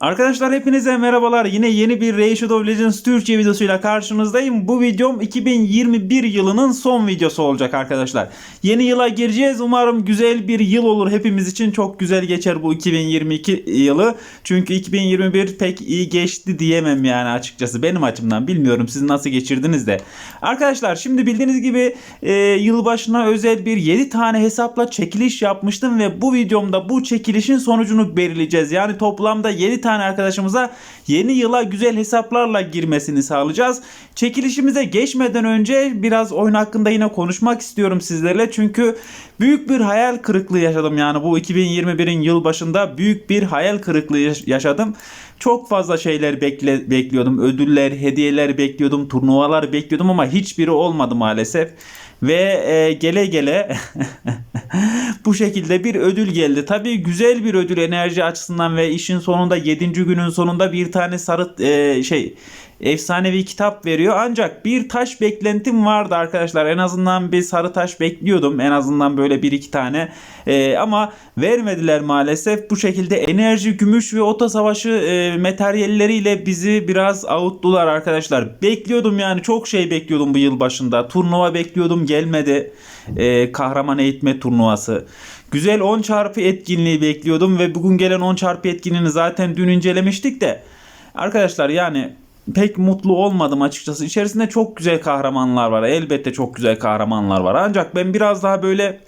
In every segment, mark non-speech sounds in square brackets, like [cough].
Arkadaşlar hepinize merhabalar. Yine yeni bir Ray Shadow Legends Türkçe videosuyla karşınızdayım. Bu videom 2021 yılının son videosu olacak arkadaşlar. Yeni yıla gireceğiz. Umarım güzel bir yıl olur hepimiz için. Çok güzel geçer bu 2022 yılı. Çünkü 2021 pek iyi geçti diyemem yani açıkçası. Benim açımdan bilmiyorum siz nasıl geçirdiniz de. Arkadaşlar şimdi bildiğiniz gibi e, yılbaşına özel bir 7 tane hesapla çekiliş yapmıştım ve bu videomda bu çekilişin sonucunu belirleyeceğiz. Yani toplamda 7 tane arkadaşımıza yeni yıla güzel hesaplarla girmesini sağlayacağız. Çekilişimize geçmeden önce biraz oyun hakkında yine konuşmak istiyorum sizlerle. Çünkü büyük bir hayal kırıklığı yaşadım. Yani bu 2021'in yılbaşında büyük bir hayal kırıklığı yaş- yaşadım. Çok fazla şeyler bekle, bekliyordum. Ödüller, hediyeler bekliyordum, turnuvalar bekliyordum ama hiçbiri olmadı maalesef. Ve e, gele gele [laughs] bu şekilde bir ödül geldi. Tabii güzel bir ödül enerji açısından ve işin sonunda 7. günün sonunda bir tane sarı e, şey efsanevi kitap veriyor. Ancak bir taş beklentim vardı arkadaşlar. En azından bir sarı taş bekliyordum. En azından böyle bir iki tane. E, ama vermediler maalesef. Bu şekilde enerji, gümüş ve ota savaşı e, materyalleriyle bizi biraz avuttular arkadaşlar. Bekliyordum yani çok şey bekliyordum bu yıl başında. Turnuva bekliyordum gelmedi. E, kahraman eğitme turnuvası. Güzel 10 çarpı etkinliği bekliyordum ve bugün gelen 10 çarpı etkinliğini zaten dün incelemiştik de. Arkadaşlar yani pek mutlu olmadım açıkçası. İçerisinde çok güzel kahramanlar var. Elbette çok güzel kahramanlar var. Ancak ben biraz daha böyle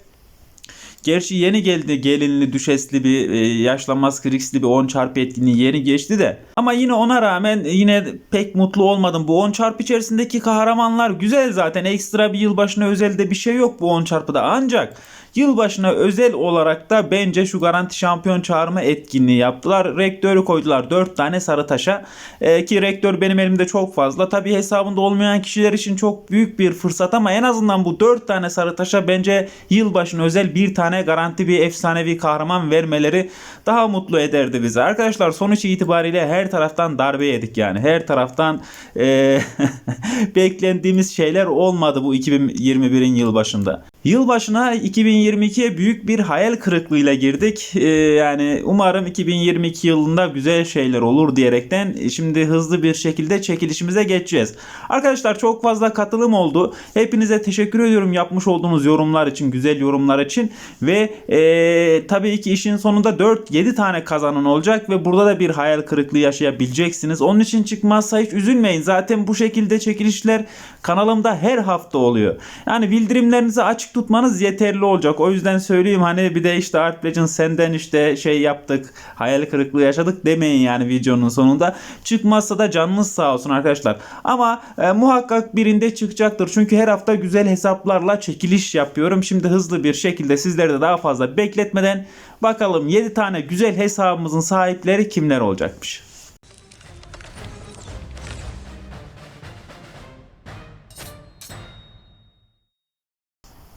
Gerçi yeni geldi gelinli düşesli bir e, yaşlanmaz kriksli bir 10 çarpı etkinliği yeni geçti de. Ama yine ona rağmen yine pek mutlu olmadım. Bu 10 çarpı içerisindeki kahramanlar güzel zaten. Ekstra bir yılbaşına özel de bir şey yok bu 10 çarpıda. Ancak yılbaşına özel olarak da bence şu garanti şampiyon çağırma etkinliği yaptılar. Rektörü koydular 4 tane sarı taşa. E, ki rektör benim elimde çok fazla. Tabi hesabında olmayan kişiler için çok büyük bir fırsat ama en azından bu 4 tane sarı taşa bence yılbaşına özel bir tane garanti bir efsanevi kahraman vermeleri daha mutlu ederdi bizi. Arkadaşlar sonuç itibariyle her taraftan darbe yedik yani. Her taraftan e, [laughs] beklendiğimiz şeyler olmadı bu 2021'in yılbaşında. Yılbaşına 2022'ye büyük bir hayal kırıklığıyla girdik. Ee, yani umarım 2022 yılında güzel şeyler olur diyerekten şimdi hızlı bir şekilde çekilişimize geçeceğiz. Arkadaşlar çok fazla katılım oldu. Hepinize teşekkür ediyorum yapmış olduğunuz yorumlar için, güzel yorumlar için ve ee, tabii ki işin sonunda 4-7 tane kazanan olacak ve burada da bir hayal kırıklığı yaşayabileceksiniz. Onun için çıkmazsa hiç üzülmeyin. Zaten bu şekilde çekilişler kanalımda her hafta oluyor. Yani bildirimlerinizi açık tutmanız yeterli olacak. O yüzden söyleyeyim hani bir de işte Art Legends senden işte şey yaptık, hayal kırıklığı yaşadık demeyin yani videonun sonunda. Çıkmazsa da canınız sağ olsun arkadaşlar. Ama e, muhakkak birinde çıkacaktır. Çünkü her hafta güzel hesaplarla çekiliş yapıyorum. Şimdi hızlı bir şekilde sizleri de daha fazla bekletmeden bakalım 7 tane güzel hesabımızın sahipleri kimler olacakmış.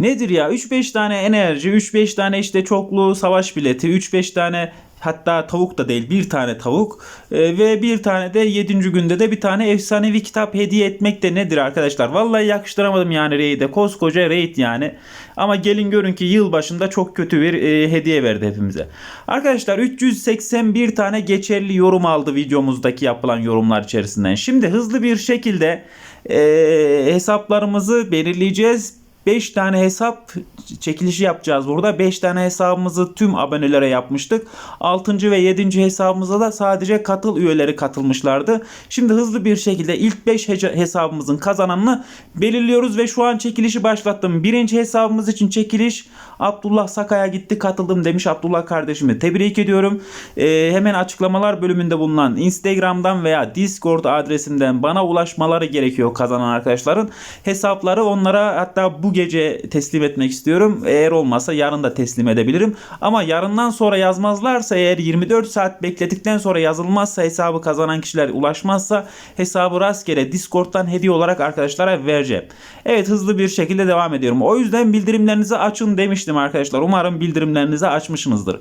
Nedir ya? 3-5 tane enerji, 3-5 tane işte çoklu savaş bileti, 3-5 tane hatta tavuk da değil bir tane tavuk e, ve bir tane de 7. günde de bir tane efsanevi kitap hediye etmek de nedir arkadaşlar? Vallahi yakıştıramadım yani Raid'e. Koskoca Raid yani. Ama gelin görün ki yıl başında çok kötü bir e, hediye verdi hepimize. Arkadaşlar 381 tane geçerli yorum aldı videomuzdaki yapılan yorumlar içerisinden. Şimdi hızlı bir şekilde e, hesaplarımızı belirleyeceğiz. 5 tane hesap çekilişi yapacağız burada. 5 tane hesabımızı tüm abonelere yapmıştık. 6. ve 7. hesabımıza da sadece katıl üyeleri katılmışlardı. Şimdi hızlı bir şekilde ilk 5 hesabımızın kazananını belirliyoruz ve şu an çekilişi başlattım. Birinci hesabımız için çekiliş Abdullah Sakay'a gitti katıldım demiş Abdullah kardeşimi. Tebrik ediyorum. Ee, hemen açıklamalar bölümünde bulunan Instagram'dan veya Discord adresinden bana ulaşmaları gerekiyor kazanan arkadaşların. Hesapları onlara hatta bu gece teslim etmek istiyorum. Eğer olmazsa yarın da teslim edebilirim. Ama yarından sonra yazmazlarsa eğer 24 saat bekledikten sonra yazılmazsa hesabı kazanan kişiler ulaşmazsa hesabı rastgele Discord'dan hediye olarak arkadaşlara vereceğim. Evet hızlı bir şekilde devam ediyorum. O yüzden bildirimlerinizi açın demiştim arkadaşlar. Umarım bildirimlerinizi açmışsınızdır.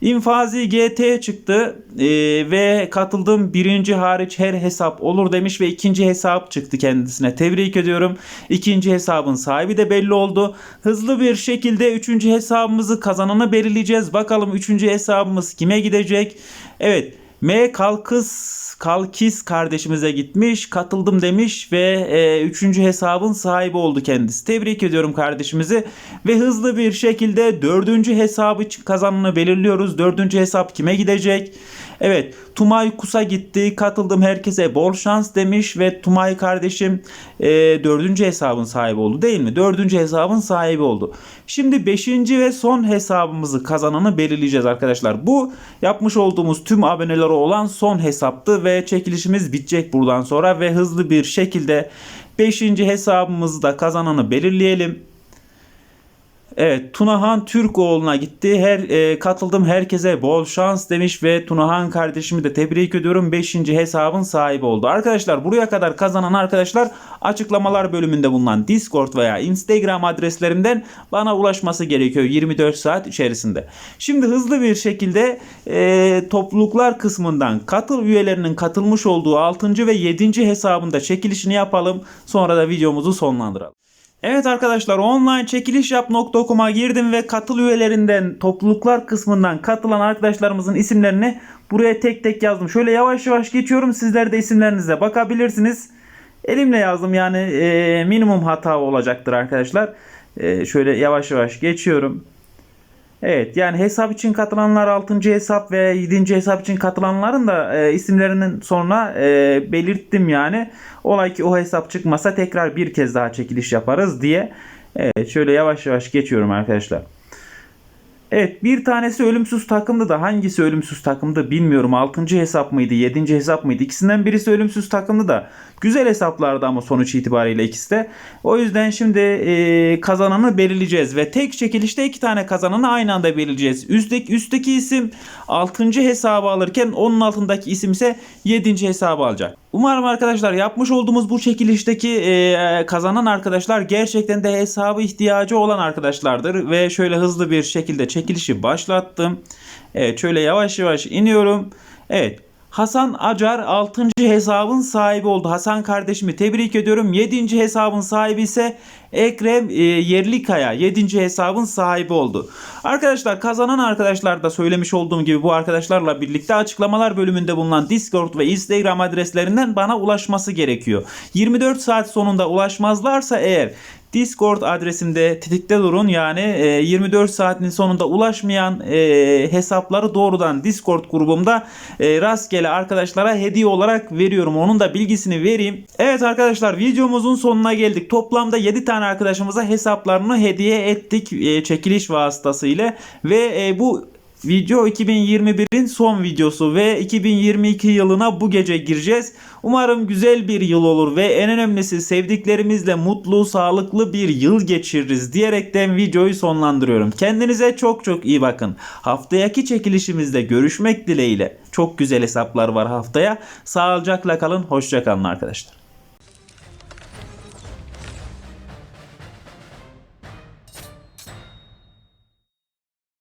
İnfazi GT çıktı ee, ve katıldığım birinci hariç her hesap olur demiş ve ikinci hesap çıktı kendisine. Tebrik ediyorum. İkinci hesabın sahibi de belli oldu. Hızlı bir şekilde üçüncü hesabımızı kazananı belirleyeceğiz. Bakalım üçüncü hesabımız kime gidecek? Evet. M Kalkız Kalkis kardeşimize gitmiş, katıldım demiş ve e, üçüncü hesabın sahibi oldu kendisi. Tebrik ediyorum kardeşimizi ve hızlı bir şekilde dördüncü hesabı için kazananı belirliyoruz. Dördüncü hesap kime gidecek? Evet, Tumay Kus'a gitti. Katıldım herkese bol şans demiş ve Tumay kardeşim e, dördüncü hesabın sahibi oldu değil mi? Dördüncü hesabın sahibi oldu. Şimdi beşinci ve son hesabımızı kazananı belirleyeceğiz arkadaşlar. Bu yapmış olduğumuz tüm abonelere olan son hesaptı ve çekilişimiz bitecek buradan sonra ve hızlı bir şekilde beşinci hesabımızı da kazananı belirleyelim. Evet Tunahan Türkoğlu'na gitti. Her e, katıldım herkese bol şans demiş ve Tunahan kardeşimi de tebrik ediyorum. 5. hesabın sahibi oldu. Arkadaşlar buraya kadar kazanan arkadaşlar açıklamalar bölümünde bulunan Discord veya Instagram adreslerimden bana ulaşması gerekiyor 24 saat içerisinde. Şimdi hızlı bir şekilde e, topluluklar kısmından katıl üyelerinin katılmış olduğu 6. ve 7. hesabında çekilişini yapalım. Sonra da videomuzu sonlandıralım. Evet arkadaşlar online çekilişyap.com'a girdim ve katıl üyelerinden topluluklar kısmından katılan arkadaşlarımızın isimlerini buraya tek tek yazdım. Şöyle yavaş yavaş geçiyorum sizler de isimlerinize bakabilirsiniz. Elimle yazdım yani e, minimum hata olacaktır arkadaşlar. E, şöyle yavaş yavaş geçiyorum. Evet yani hesap için katılanlar 6. hesap ve 7. hesap için katılanların da e, isimlerinin sonra e, belirttim yani. Olay ki o hesap çıkmasa tekrar bir kez daha çekiliş yaparız diye. Evet şöyle yavaş yavaş geçiyorum arkadaşlar. Evet bir tanesi ölümsüz takımdı da hangisi ölümsüz takımdı bilmiyorum. 6. hesap mıydı 7. hesap mıydı ikisinden birisi ölümsüz takımdı da güzel hesaplardı ama sonuç itibariyle ikisi de. O yüzden şimdi e, kazananı belirleyeceğiz ve tek çekilişte iki tane kazananı aynı anda belirleyeceğiz. Üstteki, üstteki isim 6. hesabı alırken onun altındaki isim ise 7. hesabı alacak. Umarım arkadaşlar yapmış olduğumuz bu çekilişteki e, kazanan arkadaşlar gerçekten de hesabı ihtiyacı olan arkadaşlardır. Ve şöyle hızlı bir şekilde çekilişi başlattım. Evet şöyle yavaş yavaş iniyorum. Evet Hasan Acar 6. hesabın sahibi oldu. Hasan kardeşimi tebrik ediyorum. 7. hesabın sahibi ise Ekrem e, Yerlikaya 7. hesabın sahibi oldu. Arkadaşlar kazanan arkadaşlar da söylemiş olduğum gibi bu arkadaşlarla birlikte açıklamalar bölümünde bulunan Discord ve Instagram adreslerinden bana ulaşması gerekiyor. 24 saat sonunda ulaşmazlarsa eğer Discord adresimde tetikte durun. Yani e, 24 saatin sonunda ulaşmayan e, hesapları doğrudan Discord grubumda e, rastgele arkadaşlara hediye olarak veriyorum. Onun da bilgisini vereyim. Evet arkadaşlar videomuzun sonuna geldik. Toplamda 7 tane arkadaşımıza hesaplarını hediye ettik e, çekiliş vasıtasıyla ve e, bu Video 2021'in son videosu ve 2022 yılına bu gece gireceğiz. Umarım güzel bir yıl olur ve en önemlisi sevdiklerimizle mutlu, sağlıklı bir yıl geçiririz diyerekten videoyu sonlandırıyorum. Kendinize çok çok iyi bakın. Haftayaki çekilişimizde görüşmek dileğiyle. Çok güzel hesaplar var haftaya. Sağlıcakla kalın, hoşça kalın arkadaşlar.